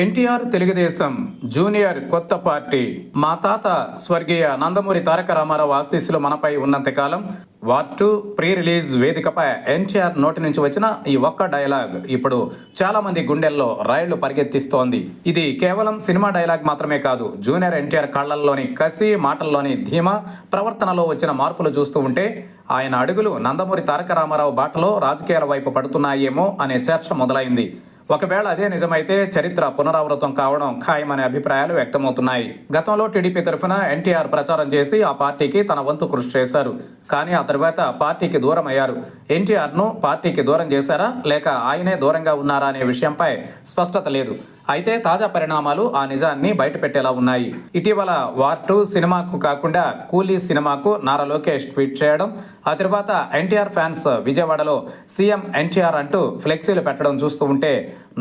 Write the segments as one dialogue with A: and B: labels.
A: NTR Telugu Desam junior కొత్త party. మా తాత స్వర్గీయ నందమూరి తారక రామారావు ఆశీస్సులు మనపై ఉన్నంతకాలం వార్ టూ ప్రీ రిలీజ్ వేదికపై ఎన్టీఆర్ నోటి నుంచి వచ్చిన ఈ ఒక్క డైలాగ్ ఇప్పుడు చాలామంది గుండెల్లో రైళ్ళు పరిగెత్తిస్తోంది. ఇది కేవలం సినిమా డైలాగ్ మాత్రమే కాదు జూనియర్ ఎన్టీఆర్ కళ్ళల్లోని కసి మాటల్లోని ధీమా ప్రవర్తనలో వచ్చిన మార్పులు చూస్తూ ఉంటే ఆయన అడుగులు నందమూరి తారక రామారావు బాటలో రాజకీయాల వైపు పడుతున్నాయేమో అనే చర్చ మొదలైంది. ఒకవేళ అదే నిజమైతే చరిత్ర పునరావృతం కావడం ఖాయమనే అభిప్రాయాలు వ్యక్తమవుతున్నాయి. గతంలో టీడీపీ తరఫున ఎన్టీఆర్ ప్రచారం చేసి ఆ పార్టీకి తన వంతు కృషి చేశారు. కానీ ఆ తర్వాత పార్టీకి దూరం అయ్యారు ఎన్టీఆర్ను పార్టీకి దూరం చేశారా? లేక ఆయనే దూరంగా ఉన్నారా అనే విషయంపై స్పష్టత లేదు. అయితే తాజా పరిణామాలు ఆ నిజాన్ని బయటపెట్టేలా ఉన్నాయి. ఇటీవల వార్ టూ సినిమాకు కాకుండా కూలీ సినిమాకు నారా లోకేష్ ట్వీట్ చేయడం ఆ తర్వాత ఎన్టీఆర్ ఫ్యాన్స్ విజయవాడలో సీఎం ఎన్టీఆర్ అంటూ ఫ్లెక్సీలు పెట్టడం చూస్తూ ఉంటే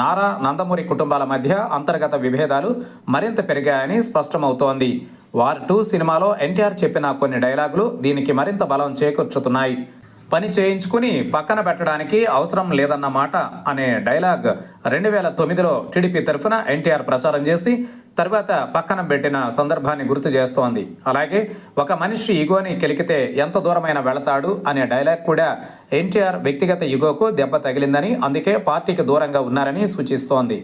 A: నారా నందమూరి కుటుంబాల మధ్య అంతర్గత విభేదాలు మరింత పెరిగాయని స్పష్టమవుతోంది. వార్ టూ సినిమాలో ఎన్టీఆర్ చెప్పిన కొన్ని డైలాగులు దీనికి మరింత బలం చేకూర్చుతున్నాయి. పని చేయించుకుని పక్కన పెట్టడానికి అవసరం లేదన్న మాట అనే డైలాగ్ రెండు వేల తొమ్మిదిలో టీడీపీ తరఫున ఎన్టీఆర్ ప్రచారం చేసి తర్వాత పక్కన పెట్టిన సందర్భాన్ని గుర్తు చేస్తోంది. అలాగే ఒక మనిషి ఇగోని కెలికితే ఎంత దూరమైన వెళతాడు అనే డైలాగ్ కూడా ఎన్టీఆర్ వ్యక్తిగత ఇగోకు దెబ్బ తగిలిందని అందుకే పార్టీకి దూరంగా ఉన్నారని సూచిస్తోంది.